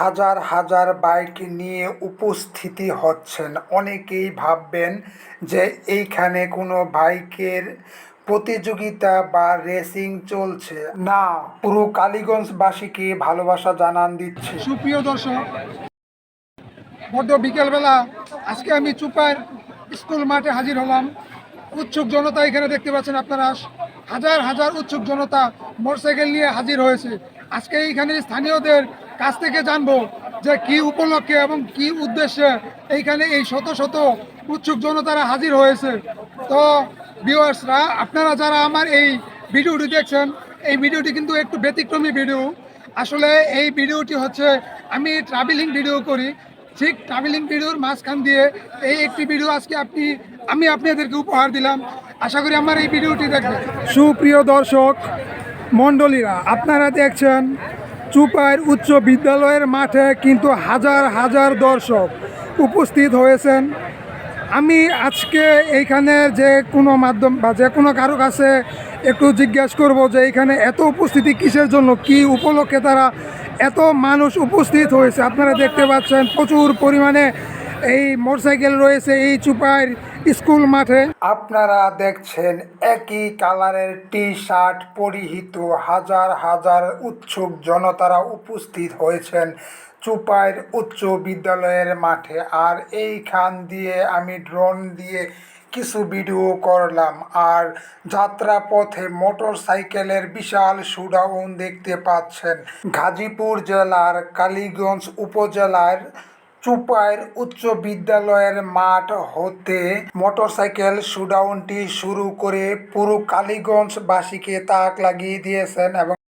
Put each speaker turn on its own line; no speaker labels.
হাজার হাজার বাইক নিয়ে উপস্থিতি হচ্ছেন। অনেকেই ভাববেন যে এইখানে কোনো বাইকের প্রতিযোগিতা বা রেসিং চলছে। না, পুরো কালীগঞ্জবাসীকে ভালোবাসা জানান দিচ্ছে।
সুপ্রিয় দর্শক বড্ড বিকেলবেলা আজকে আমি চুপার স্কুল মাঠে হাজির হলাম। উৎসুক জনতা এখানে দেখতে পাচ্ছেন আপনারা। হাজার হাজার উৎসুক জনতা মোটরসাইকেল নিয়ে হাজির হয়েছে। আজকে এইখানে স্থানীয়দের কাছ থেকে জানব যে কি উপলক্ষে এবং কি উদ্দেশ্যে এইখানে এই শত শত উৎসুক জনতারা হাজির হয়েছে। তো ভিউয়ার্সরা, আপনারা যারা আমার এই ভিডিওটি দেখছেন, এই ভিডিওটি কিন্তু একটু ব্যতিক্রমী ভিডিও। আসলে এই ভিডিওটি হচ্ছে, আমি ট্রাভেলিং ভিডিও করি। ঠিক ট্রাভেলিং ভিডিওর মাঝখান দিয়ে এই একটি ভিডিও আজকে আপনি, আমি আপনাদেরকে উপহার দিলাম। আশা করি আমার এই ভিডিওটি দেখবেন। সুপ্রিয় দর্শক, মণ্ডলীরা, আপনারা দেখছেন চুপাইর উচ্চ বিদ্যালয়ের মাঠে কিন্তু হাজার হাজার দর্শক উপস্থিত হয়েছেন। আমি আজকে এইখানে যে কোনো মাধ্যম বা যে কোনো কারও কাছে একটু জিজ্ঞেস করব যে এইখানে এত উপস্থিতি কিসের জন্য? কি উপলক্ষে তারা এত মানুষ উপস্থিত হয়েছে? আপনারা দেখতে পাচ্ছেন প্রচুর পরিমাণে এই মোটরসাইকেল রয়েছে, এই চুপাইর স্কুল মাঠে।
আপনারা দেখছেন একই কালারের টি শার্ট পরিহিত হাজার হাজার উৎসুক জনতারা উপস্থিত হয়েছেন চুপাইর উচ্চ বিদ্যালয়ের মাঠে। আর এইখান দিয়ে আমি ড্রোন দিয়ে কিছু ভিডিও করলাম। আর যাত্রাপথে মোটর সাইকেলের বিশাল সুডাউন দেখতে পাচ্ছেন। গাজীপুর জেলার কালীগঞ্জ উপজেলার চুপাইর উচ্চ বিদ্যালয়ের মাঠ হতে মোটরসাইকেল শুডাউনটি শুরু করে পুরো কালীগঞ্জবাসীকে তাক লাগিয়ে দিয়েছেন এবং